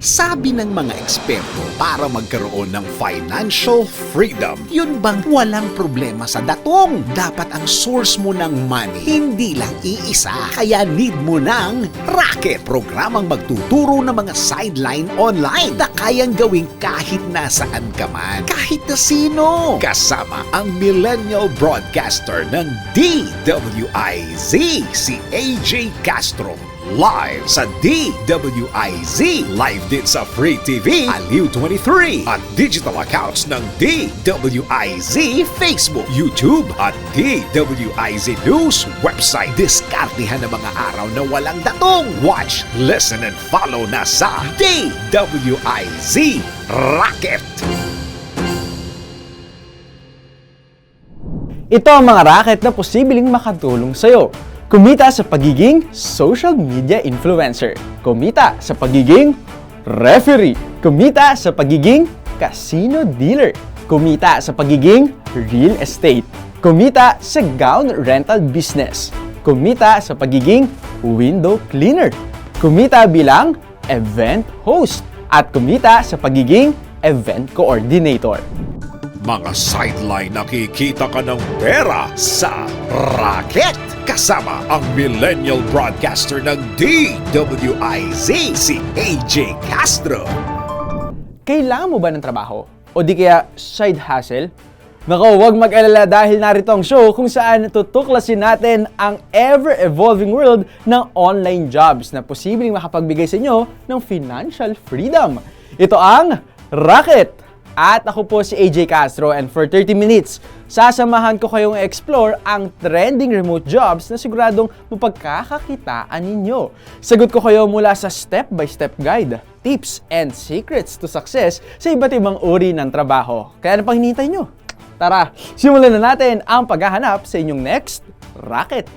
Sabi ng mga eksperto, para magkaroon ng financial freedom, yun bang walang problema sa datong? Dapat ang source mo ng money, hindi lang iisa. Kaya need mo ng Racket, programang magtuturo ng mga sideline online na kayang gawin kahit nasaan ka man, kahit na sino. Kasama ang millennial broadcaster ng DWIZ, si AJ Castro live sa DWIZ. Live din sa Free TV, Aliw 23 at digital accounts ng DWIZ Facebook, YouTube at DWIZ News website. Diskartihan ang mga araw na walang datong. Watch, listen and follow na sa DWIZ Rocket. Ito ang mga racket na posibleng makatulong sa'yo. Kumita sa pagiging social media influencer. Kumita sa pagiging referee. Kumita sa pagiging casino dealer. Kumita sa pagiging real estate. Kumita sa gown rental business. Kumita sa pagiging window cleaner. Kumita bilang event host. At kumita sa pagiging event coordinator. Mga sideline nakikita ka ng pera sa Rocket. Kasama ang millennial broadcaster ng DWIZ, si AJ Castro. Kailangan mo ba ng trabaho? O di kaya side hustle? Nako, huwag mag-alala dahil narito ang show kung saan tutuklasin natin ang ever-evolving world ng online jobs na posibleng makapagbigay sa inyo ng financial freedom. Ito ang Rocket! At ako po si AJ Castro and for 30 minutes, sasamahan ko kayong explore ang trending remote jobs na siguradong mapagkakakitaan ninyo. Sagot ko kayo mula sa step-by-step guide, tips, and secrets to success sa iba't ibang uri ng trabaho. Kaya ano pang hinihintay nyo? Tara, simulan na natin ang paghahanap sa inyong next Rocket!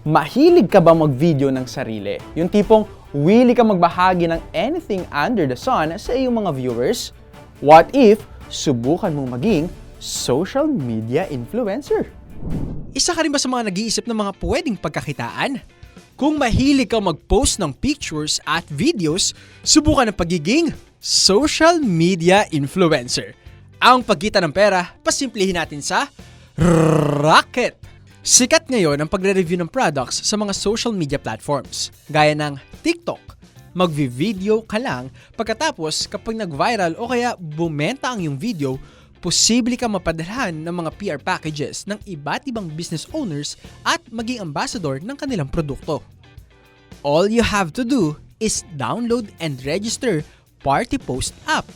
Mahilig ka ba mag-video ng sarili? Yung tipong willy ka magbahagi ng anything under the sun sa iyong mga viewers? What if subukan mong maging social media influencer? Isa ka rin ba sa mga nag-iisip ng mga pwedeng pagkakitaan? Kung mahilig ka mag-post ng pictures at videos, subukan ang pagiging social media influencer. Ang pagkita ng pera, pasimplihin natin sa Rocket! Sikat ngayon ang pagre-review ng products sa mga social media platforms, gaya ng TikTok. Magvi-video ka lang pagkatapos kapag nag-viral o kaya bumenta ang iyong video, posible ka mapadalhan ng mga PR packages ng iba't ibang business owners at maging ambassador ng kanilang produkto. All you have to do is download and register Party Post app.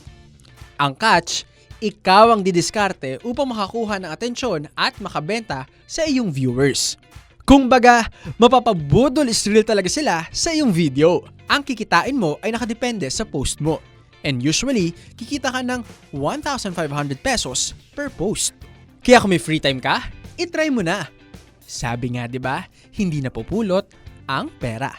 Ang catch, ikaw ang didiskarte upang makakuha ng atensyon at makabenta sa iyong viewers. Kung baga, mapapabudol is real talaga sila sa iyong video. Ang kikitain mo ay nakadepende sa post mo. And usually, kikita ka ng 1,500 pesos per post. Kaya kung may free time ka, itry mo na. Sabi nga 'di ba, hindi napupulot ang pera.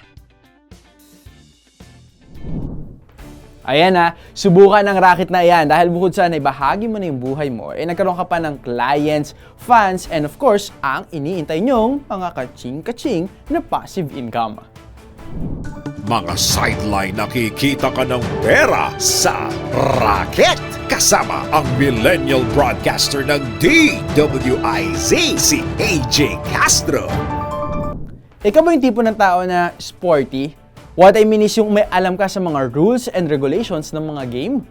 Ayan na, subukan ng racket na yan dahil bukod sa naibahagi mo na yung buhay mo, eh nagkaroon ka pa ng clients, fans, and of course, ang iniintay nyong mga kaching-kaching na passive income. Mga sideline nakikita ka ng pera sa Rocket. Kasama ang millennial broadcaster ng DWIZ, si AJ Castro. Ikaw ba yung tipo ng tao na sporty? What I mean is yung may alam ka sa mga rules and regulations ng mga game?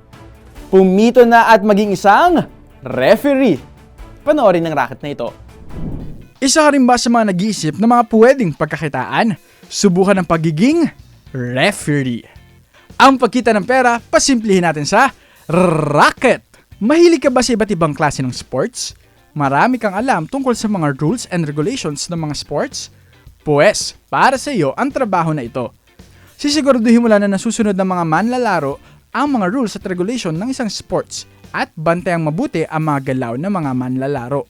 Pumito na at maging isang referee. Panoorin ng racket na ito. Isa ka rin ba sa mga nag-iisip ng mga pwedeng pagkakitaan? Subukan ang pagiging referee. Ang pagkita ng pera, pasimplihin natin sa racket. Mahilig ka ba sa iba't ibang klase ng sports? Marami kang alam tungkol sa mga rules and regulations ng mga sports? Pues, para sa iyo ang trabaho na ito. Sisiguraduhin mo lang na nasusunod ng mga manlalaro ang mga rules at regulation ng isang sports at bantayang mabuti ang mga galaw ng mga manlalaro.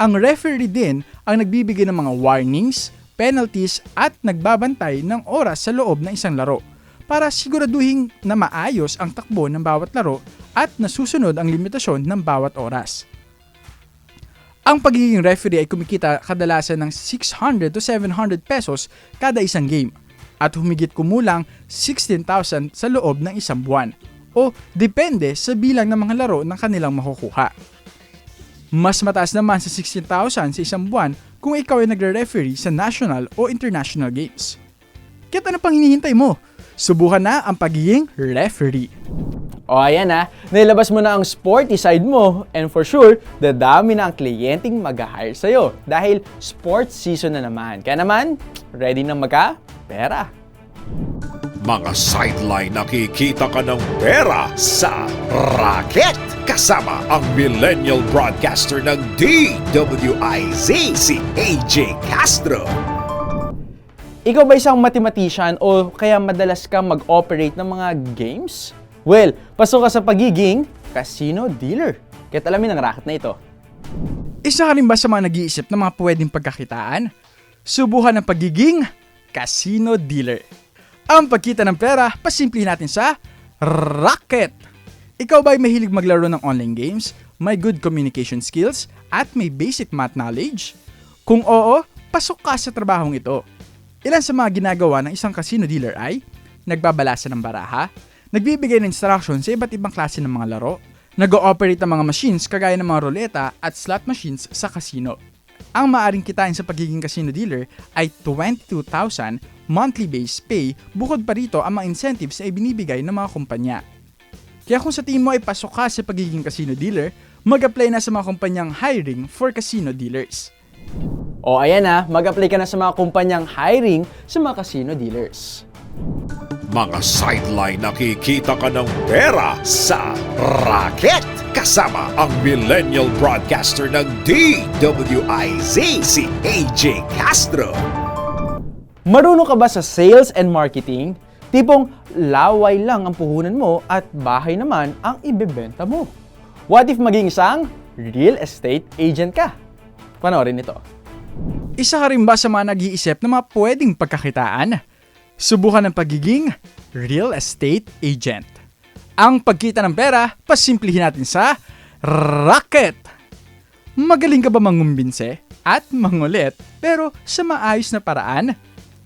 Ang referee din ang nagbibigay ng mga warnings, penalties at nagbabantay ng oras sa loob ng isang laro para siguraduhin na maayos ang takbo ng bawat laro at nasusunod ang limitasyon ng bawat oras. Ang pagiging referee ay kumikita kadalasan ng 600 to 700 pesos kada isang game. at humigit kumulang 16,000 sa loob ng isang buwan o depende sa bilang ng mga laro na kanilang makukuha. Mas mataas naman sa 16,000 sa isang buwan kung ikaw ay nagre-referee sa national o international games. Kaya't ano pang hinihintay mo? Subukan na ang pagiging referee. O ayan na, nailabas mo na ang sporty side mo and for sure, dadami na ang kliyenteng mag-hire sa'yo dahil sports season na naman. Kaya naman, ready na magka pera. Mga sideline nakikita ka ng pera sa racket. Kasama ang millennial broadcaster ng DWIZ, si AJ Castro. Ikaw ba isang mathematician o kaya madalas ka mag-operate ng mga games? Well, pasok ka sa pagiging casino dealer. Kaya alamin ang racket na ito. Isa ka rin ba sa mga nag-iisip ng mga pwedeng pagkakitaan? Subukan ang pagiging casino dealer. Ang pagkita ng pera, pasimplihin natin sa racket. Ikaw ba ay mahilig maglaro ng online games, may good communication skills, at may basic math knowledge? Kung oo, pasok ka sa trabahong ito. Ilan sa mga ginagawa ng isang casino dealer ay nagbabalasa ng baraha, nagbibigay ng instruction sa iba't ibang klase ng mga laro, nag-ooperate ng mga machines kagaya ng mga ruleta at slot machines sa casino. Ang maaring kitain sa pagiging casino dealer ay 22,000 monthly base pay bukod pa rito ang mga incentives na ibinibigay ng mga kumpanya. Kaya kung sa tingin mo ay pasok ka sa pagiging casino dealer, mag-apply na sa mga kumpanyang hiring for casino dealers. O ayan na, mag-apply ka na sa mga kumpanyang hiring sa mga casino dealers. Mga sideline nakikita ka ng pera sa racket. Kasama ang millennial broadcaster ng DWIZ, si AJ Castro. Marunong ka ba sa sales and marketing? Tipong laway lang ang puhunan mo at bahay naman ang ibebenta mo. What if maging isang real estate agent ka? Panoorin ito. Isa ka rin ba sa mga nag-iisip ng mga pwedeng pagkakitaan? Subukan ng pagiging real estate agent. Ang pagkita ng pera, pasimplihin natin sa racket. Magaling ka ba mangumbinse at mangulit pero sa maayos na paraan?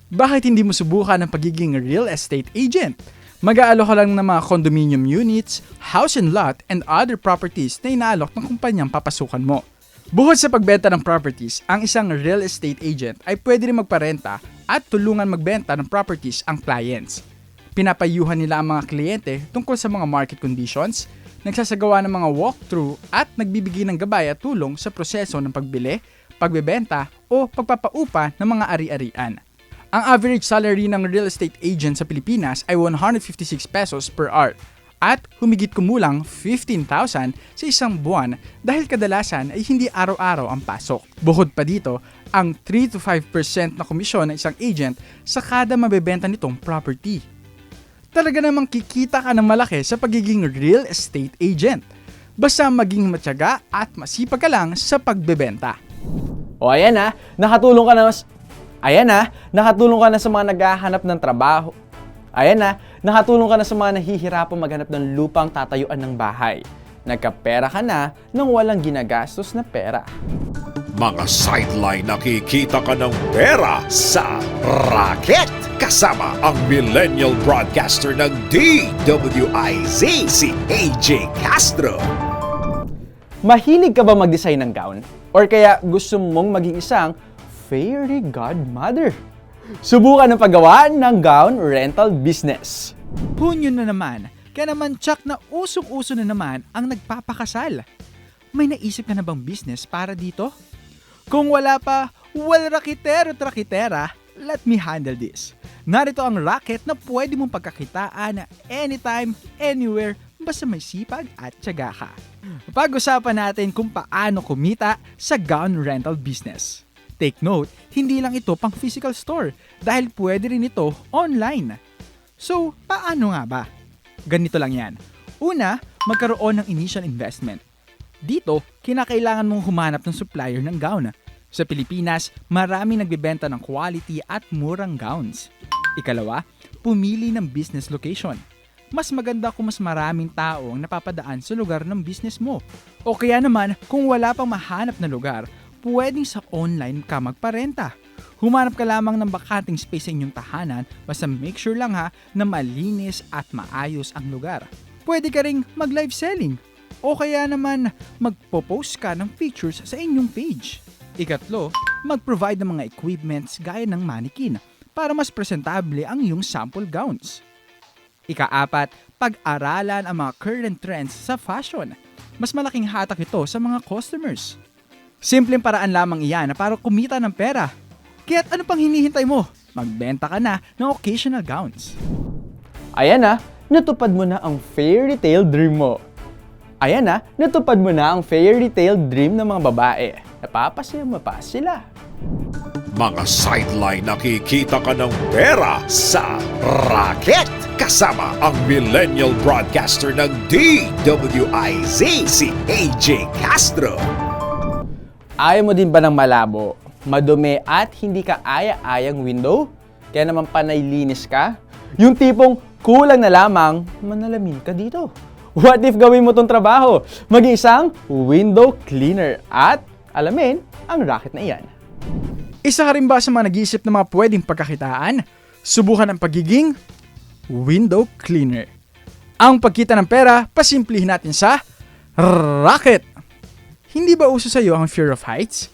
Bakit hindi mo subukan ang pagiging real estate agent? Mag-aalo ka lang ng mga condominium units, house and lot, and other properties na inaalok ng kumpanyang papasukan mo. Bukod sa pagbenta ng properties, ang isang real estate agent ay pwede rin magparenta at tulungan magbenta ng properties ang clients. Pinapayuhan nila ang mga kliyente tungkol sa mga market conditions, nagsasagawa ng mga walkthrough at nagbibigay ng gabay at tulong sa proseso ng pagbili, pagbebenta o pagpapaupa ng mga ari-arian. Ang average salary ng real estate agent sa Pilipinas ay 156 pesos per hour at humigit kumulang 15,000 sa isang buwan dahil kadalasan ay hindi araw-araw ang pasok. Bukod pa dito, ang 3 to 5% na komisyon ng isang agent sa kada mabebenta nitong property. Talaga namang kikita ka ng malaki sa pagiging real estate agent. Basta maging matyaga at masipag ka lang sa pagbebenta. O ayan na, nakatulong ka na Ayan na, nakatulong ka na sa mga naghahanap ng trabaho. Ayan na, nakatulong ka na sa mga nahihirapang maghanap ng lupang tatayuan ng bahay. Nagkapera ka na nang walang ginagastos na pera. Mga sideline nakikita ka ng pera sa racket. Kasama ang millennial broadcaster ng DWIZ, si AJ Castro. Mahilig ka ba mag-design ng gown? Or kaya gusto mong maging isang fairy godmother? Subukan ang paggawa ng gown rental business. Hunyo na naman, kaya naman tsak na usong-uso na naman ang nagpapakasal. May naisip ka na bang business para dito? Kung wala pa, well rakitero trakitera, let me handle this. Narito ang racket na pwede mong pagkakitaan anytime, anywhere, basta may sipag at tiyaga ka. Pag-usapan natin kung paano kumita sa gown rental business. Take note, hindi lang ito pang physical store dahil pwede rin ito online. So, paano nga ba? Ganito lang yan. Una, magkaroon ng initial investment. Dito, kinakailangan mong humanap ng supplier ng gown. Sa Pilipinas, maraming nagbebenta ng quality at murang gowns. Ikalawa, pumili ng business location. Mas maganda kung mas maraming taong napapadaan sa lugar ng business mo. O kaya naman, kung wala pang mahanap na lugar, pwedeng sa online ka magparenta. Humanap ka lamang ng bakanting space sa inyong tahanan basta make sure lang ha na malinis at maayos ang lugar. Pwede ka ring mag-live selling o kaya naman magpo-post ka ng pictures sa inyong page. Ikatlo, mag-provide ng mga equipments gaya ng mannequin para mas presentable ang iyong sample gowns. Ikaapat, pag-aralan ang mga current trends sa fashion. Mas malaking hatak ito sa mga customers. Simpleng paraan lamang iyan para kumita ng pera. Kaya't ano pang hinihintay mo? Magbenta ka na ng occasional gowns. Ayan na, natupad mo na ang fairy tale dream mo. Ayan na, natupad mo na ang fairy tale dream ng mga babae. Napapasaya mo pa sila. Mga sideline nakikita ka ng pera sa racket. Kasama ang millennial broadcaster ng DWIZ, si AJ Castro. Ayaw mo din ba ng malabo, madumi at hindi ka aya-ayang window? Kaya naman panay linis ka? Yung tipong kulang na lamang, manalamin ka dito. What if gawin mo tong trabaho? Maging isang window cleaner at alamin ang racket na iyan. Isa ka rin ba sa mga nag-iisip ng mga pwedeng pagkakitaan? Subukan ang pagiging window cleaner. Ang pagkita ng pera, pasimplihin natin sa racket. Hindi ba uso sa iyo ang fear of heights?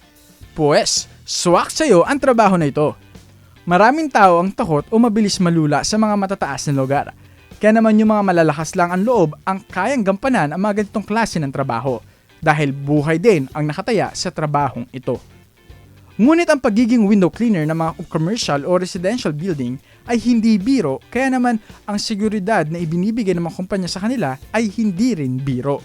Pues, swak sa iyo ang trabaho na ito. Maraming tao ang takot o mabilis malula sa mga matataas na lugar. Kaya naman yung mga malalakas lang ang loob ang kayang gampanan ang mga ganitong klase ng trabaho dahil buhay din ang nakataya sa trabahong ito. Ngunit ang pagiging window cleaner ng mga commercial o residential building ay hindi biro kaya naman ang seguridad na ibinibigay ng mga kumpanya sa kanila ay hindi rin biro.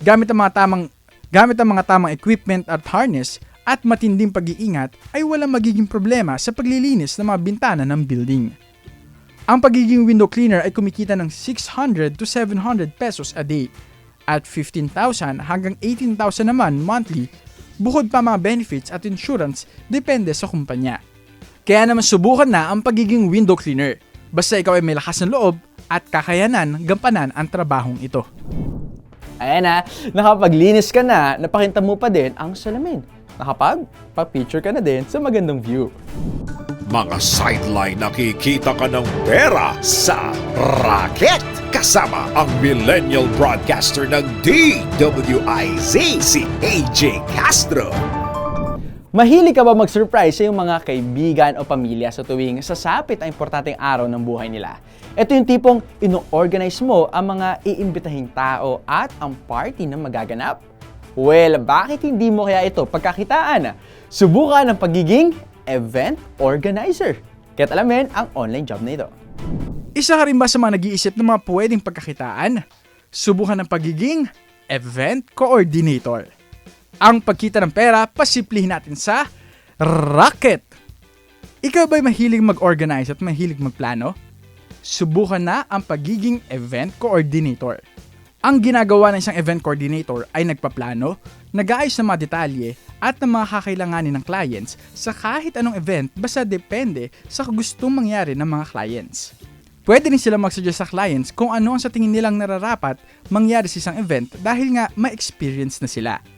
Gamit ang mga tamang gamit ang mga tamang equipment at harness at matinding pag-iingat ay walang magiging problema sa paglilinis ng mga bintana ng building. Ang pagiging window cleaner ay kumikita ng 600 to 700 pesos a day at 15,000 hanggang 18,000 naman monthly bukod pa mga benefits at insurance depende sa kumpanya. Kaya naman subukan na ang pagiging window cleaner basta ikaw ay may lakas ng loob at kakayanan gampanan ang trabahong ito. Ayan na, nakapaglinis ka na, napakita mo pa din ang salamin. Nakapag, pa-picture ka na din sa magandang view. Mga sideline nakikita ka ng pera sa racket. Kasama ang millennial broadcaster ng DWIZ, si AJ Castro. Mahilig ka ba mag-surprise sa iyong mga kaibigan o pamilya sa tuwing sasapit ang importanteng araw ng buhay nila? Ito yung tipong ino-organize mo ang mga iimbitahing tao at ang party na magaganap. Well, bakit hindi mo kaya ito pagkakitaan? Subukan ang pagiging event organizer. Kaya't alamin ang online job na ito. Isa ka rin ba sa mga nag-iisip ng mga pwedeng pagkakitaan? Subukan ng pagiging event coordinator. Ang pagkita ng pera, pasimplihin natin sa racket. Ikaw ba'y mahilig mag-organize at mahilig magplano? Subukan na ang pagiging event coordinator. Ang ginagawa ng isang event coordinator ay nagpaplano, nag-aayos ng mga detalye at ng mga kakailanganin ng clients sa kahit anong event basta depende sa gustong mangyari ng mga clients. Pwede rin sila mag-suggest sa clients kung ano ang sa tingin nilang nararapat mangyari sa isang event dahil nga may experience na sila.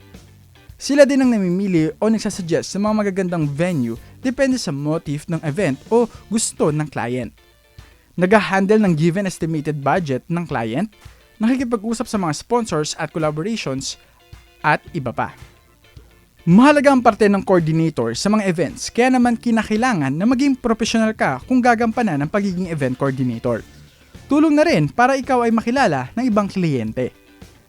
Sila din ang namimili o nagsasuggest sa mga magagandang venue depende sa motive ng event o gusto ng client. Nag-handle ng given estimated budget ng client, nakikipag-usap sa mga sponsors at collaborations, at iba pa. Mahalaga ang parte ng coordinator sa mga events kaya naman kinakailangan na maging professional ka kung gagampanan ng pagiging event coordinator. Tulong na rin para ikaw ay makilala ng ibang kliyente.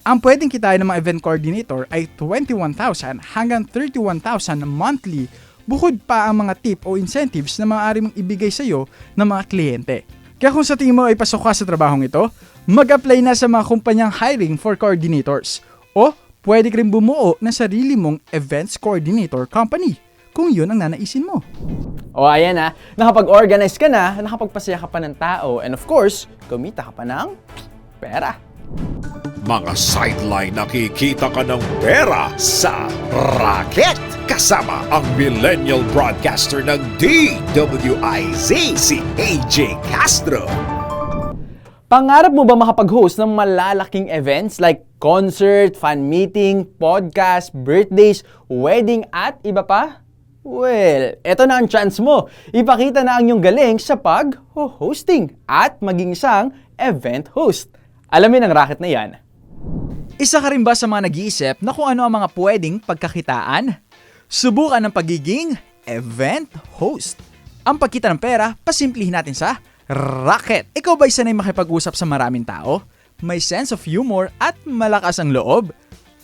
Ang pwedeng kitain ng mga event coordinator ay 21,000 hanggang 31,000 monthly bukod pa ang mga tip o incentives na maaari mong ibigay sa iyo ng mga kliyente. Kaya kung sa tingin mo ay pasok ka sa trabahong ito, mag-apply na sa mga kumpanyang hiring for coordinators o pwede ka rin bumuo ng sarili mong events coordinator company kung yun ang nanaisin mo. O ayan na, nakapag-organize ka na, nakapagpasaya ka pa ng tao, and of course, kumita ka pa ng pera. Mga sideline nakikita ka ng pera sa racket. Kasama ang millennial broadcaster ng DWIZ, si AJ Castro. Pangarap mo ba makapag-host ng malalaking events like concert, fan meeting, podcast, birthdays, wedding at iba pa? Well, eto na ang chance mo. Ipakita na ang iyong galing sa pag-hosting at maging isang event host. Alamin ang racket na yan. Isa ka rin ba sa mga nag-iisip na kung ano ang mga pwedeng pagkakitaan? Subukan ng pagiging event host. Ang pagkita ng pera, pasimplihin natin sa racket. Ikaw ba'y sanay makipag-usap sa maraming tao? May sense of humor at malakas ang loob?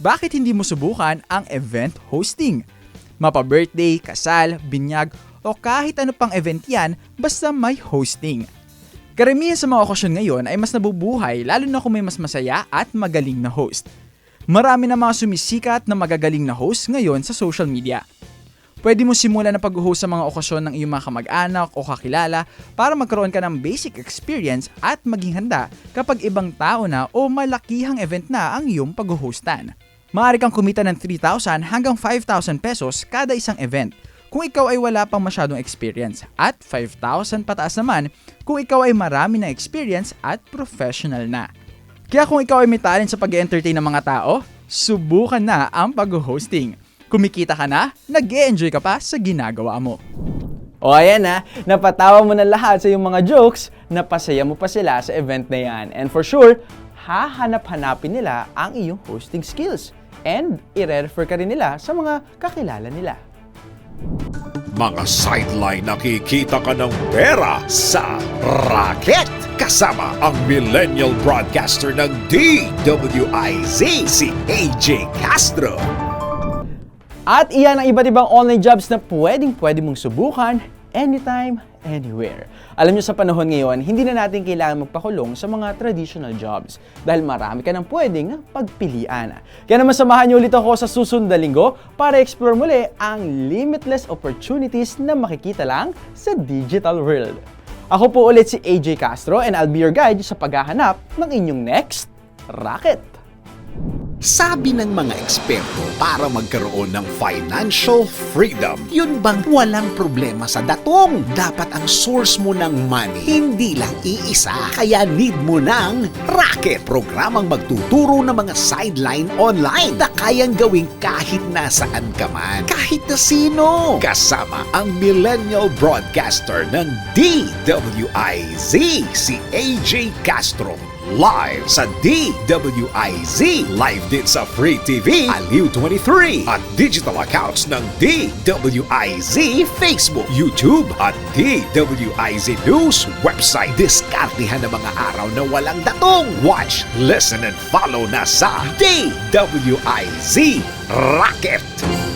Bakit hindi mo subukan ang event hosting? Mapa-birthday, kasal, binyag, o kahit ano pang event yan, basta may hosting. Karamihan sa mga okasyon ngayon ay mas nabubuhay lalo na kung may mas masaya at magaling na host. Marami na mga sumisikat na magagaling na host ngayon sa social media. Pwede mo simulan na pag-host sa mga okasyon ng iyong mga kamag-anak o kakilala para magkaroon ka ng basic experience at maging handa kapag ibang tao na o malakihang event na ang iyong pag-hostan. Maaari kang kumita ng 3,000 hanggang 5,000 pesos kada isang event kung ikaw ay wala pang masyadong experience at 5,000 pataas naman kung ikaw ay marami na experience at professional na. Kaya kung ikaw ay may talent sa pag-entertain ng mga tao, subukan na ang pag-hosting. Kumikita ka na, nag enjoy ka pa sa ginagawa mo. O ayan na, napatawa mo na lahat sa iyong mga jokes, napasaya mo pa sila sa event na yan. And for sure, hahanap-hanapin nila ang iyong hosting skills. And i-refer ka rin nila sa mga kakilala nila. Mga sideline nakikita ka ng pera sa racket. Kasama ang millennial broadcaster ng DWIZ, si AJ Castro. At iyan ang iba't ibang online jobs na pwedeng pwede mong subukan anytime, anywhere. Alam nyo sa panahon ngayon, hindi na natin kailangan magpakulong sa mga traditional jobs dahil marami ka nang pwedeng pagpilian. Kaya naman samahan nyo ulit ako sa susunod na linggo para explore muli ang limitless opportunities na makikita lang sa digital world. Ako po ulit si AJ Castro and I'll be your guide sa paghahanap ng inyong next racket. Sabi ng mga eksperto, para magkaroon ng financial freedom, yun bang walang problema sa datong? Dapat ang source mo ng money, hindi lang iisa. Kaya need mo ng Racket, programang magtuturo ng mga sideline online na kayang gawing kahit nasaan ka man, kahit na sino. Kasama ang millennial broadcaster ng DWIZ, si AJ Castro live sa DWIZ. Live din sa Free TV, Aliw 23 at digital accounts ng DWIZ Facebook, YouTube at DWIZ News website. Diskartihan ng mga araw na walang datong. Watch, listen and follow na sa DWIZ Rocket.